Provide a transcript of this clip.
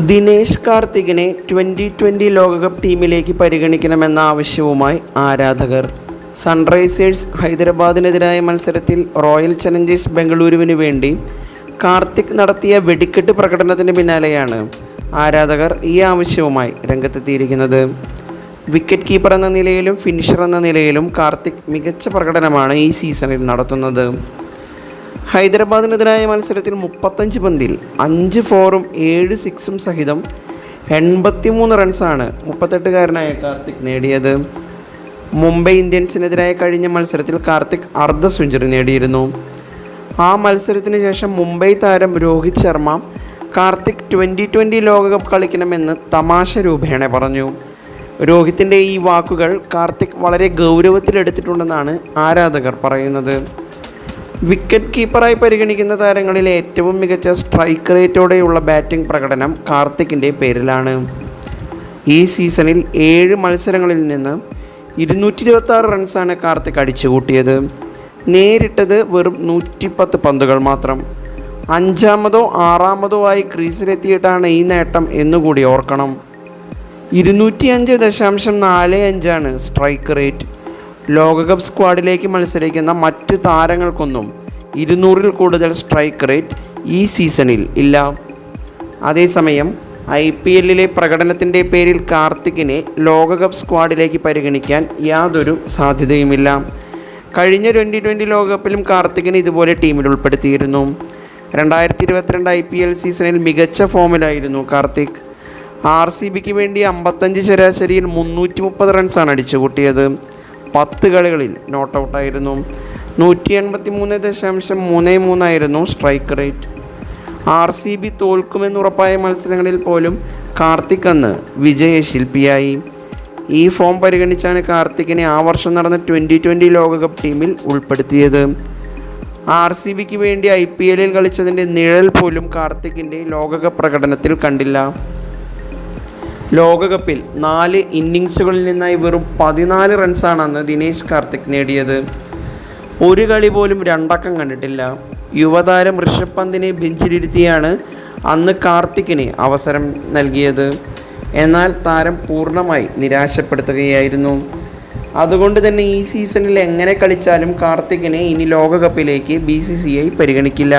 Dinesh കാർത്തികിനെ twenty twenty ലോകകപ്പ് ടീമിലേക്ക് പരിഗണിക്കണമെന്ന ആവശ്യവുമായി ആരാധകർ. സൺറൈസേഴ്സ് ഹൈദരാബാദിനെതിരായ മത്സരത്തിൽ റോയൽ ചലഞ്ചേഴ്സ് ബംഗളൂരുവിന് വേണ്ടി കാർത്തിക് നടത്തിയ വെടിക്കെട്ട് പ്രകടനത്തിന് പിന്നാലെയാണ് ആരാധകർ ഈ ആവശ്യവുമായി രംഗത്തെത്തിയിരിക്കുന്നത്. വിക്കറ്റ് കീപ്പർ എന്ന നിലയിലും ഫിനിഷർ എന്ന നിലയിലും കാർത്തിക് മികച്ച പ്രകടനമാണ് ഈ സീസണിൽ നടത്തുന്നത്. ഹൈദരാബാദിനെതിരായ മത്സരത്തിൽ മുപ്പത്തഞ്ച് പന്തിൽ അഞ്ച് ഫോറും ഏഴ് സിക്സും സഹിതം എൺപത്തിമൂന്ന് റൺസാണ് മുപ്പത്തെട്ടുകാരനായ കാർത്തിക് നേടിയത്. മുംബൈ ഇന്ത്യൻസിനെതിരായ കഴിഞ്ഞ മത്സരത്തിൽ കാർത്തിക് അർദ്ധ സെഞ്ചുറി നേടിയിരുന്നു. ആ മത്സരത്തിന് ശേഷം മുംബൈ താരം രോഹിത് ശർമ്മ കാർത്തിക് ട്വന്റി ട്വന്റി ലോകകപ്പ് കളിക്കണമെന്ന് തമാശ രൂപേണ പറഞ്ഞു. രോഹിത്തിന്റെ ഈ വാക്കുകൾ കാർത്തിക് വളരെ ഗൗരവത്തിലെടുത്തിട്ടുണ്ടെന്നാണ് ആരാധകർ പറയുന്നത്. വിക്കറ്റ് കീപ്പറായി പരിഗണിക്കുന്ന താരങ്ങളിൽ ഏറ്റവും മികച്ച സ്ട്രൈക്ക് റേറ്റോടെയുള്ള ബാറ്റിംഗ് പ്രകടനം കാർത്തിക്കിന്റെ പേരിലാണ്. ഈ സീസണിൽ ഏഴ് മത്സരങ്ങളിൽ നിന്ന് ഇരുന്നൂറ്റി ഇരുപത്താറ് റൺസാണ് കാർത്തിക് അടിച്ചുകൂട്ടിയത്. നേരിട്ടത് വെറും നൂറ്റിപ്പത്ത് പന്തുകൾ മാത്രം. അഞ്ചാമതോ ആറാമതോ ആയി ക്രീസിലെത്തിയിട്ടാണ് ഈ നേട്ടം എന്നുകൂടി ഓർക്കണം. ഇരുന്നൂറ്റി അഞ്ച് ദശാംശം നാല് അഞ്ചാണ് സ്ട്രൈക്ക് റേറ്റ് ലോകകപ്പ് സ്ക്വാഡിലേക്ക് മത്സരിക്കുന്ന മറ്റ് താരങ്ങൾക്കൊന്നും ഇരുന്നൂറിൽ കൂടുതൽ സ്ട്രൈക്ക് റേറ്റ് ഈ സീസണിൽ ഇല്ല. അതേസമയം ഐ പി എല്ലിലെ പ്രകടനത്തിന്റെ പേരിൽ കാർത്തിക്കിനെ ലോകകപ്പ് സ്ക്വാഡിലേക്ക് പരിഗണിക്കാൻ യാതൊരു സാധ്യതയുമില്ല. കഴിഞ്ഞ ട്വന്റി ട്വന്റി ലോകകപ്പിലും കാർത്തികിനെ ഇതുപോലെ ടീമിൽ ഉൾപ്പെടുത്തിയിരുന്നു. രണ്ടായിരത്തി ഇരുപത്തിരണ്ട് ഐ പി എൽ സീസണിൽ മികച്ച ഫോമിലായിരുന്നു കാർത്തിക്. ആർ സി ബിക്ക് വേണ്ടി അമ്പത്തഞ്ച് ശരാശരിയിൽ മുന്നൂറ്റി മുപ്പത് റൺസാണ് അടിച്ചുകൂട്ടിയത്. പത്ത് കളികളിൽ നോട്ട് ഔട്ടായിരുന്നു നൂറ്റി എൺപത്തി മൂന്ന് ദശാംശം മൂന്ന് മൂന്നായിരുന്നു strike rate R C B തോൽക്കുമെന്നുറപ്പായ മത്സരങ്ങളിൽ പോലും കാർത്തിക് അന്ന് വിജയശില്പിയായി. ഈ ഫോം പരിഗണിച്ചാണ് കാർത്തിക്കിനെ ആ വർഷം നടന്ന ട്വന്റി ട്വന്റി ലോകകപ്പ് ടീമിൽ ഉൾപ്പെടുത്തിയത്. ആർ സി ബിക്ക് വേണ്ടി ഐ പി എല്ലിൽ കളിച്ചതിന്റെ നിഴൽ പോലും കാർത്തിക്കിന്റെ ലോകകപ്പ് പ്രകടനത്തിൽ കണ്ടില്ല. ലോകകപ്പിൽ നാല് ഇന്നിങ്സുകളിൽ നിന്നായി വെറും പതിനാല് റൺസാണ് അന്ന് ദിനേശ് കാർത്തിക് നേടിയത്. ഒരു കളി പോലും രണ്ടക്കം കണ്ടിട്ടില്ല. യുവതാരം ഋഷഭ് പന്തിനെ ബെഞ്ചിലിരുത്തിയാണ് അന്ന് കാർത്തിക്കിന് അവസരം നൽകിയത്. എന്നാൽ താരം പൂർണമായി നിരാശപ്പെടുത്തുകയായിരുന്നു. അതുകൊണ്ട് തന്നെ ഈ സീസണിൽ എങ്ങനെ കളിച്ചാലും കാർത്തിക്കിനെ ഇനി ലോകകപ്പിലേക്ക് ബി സി സി ഐ പരിഗണിക്കില്ല.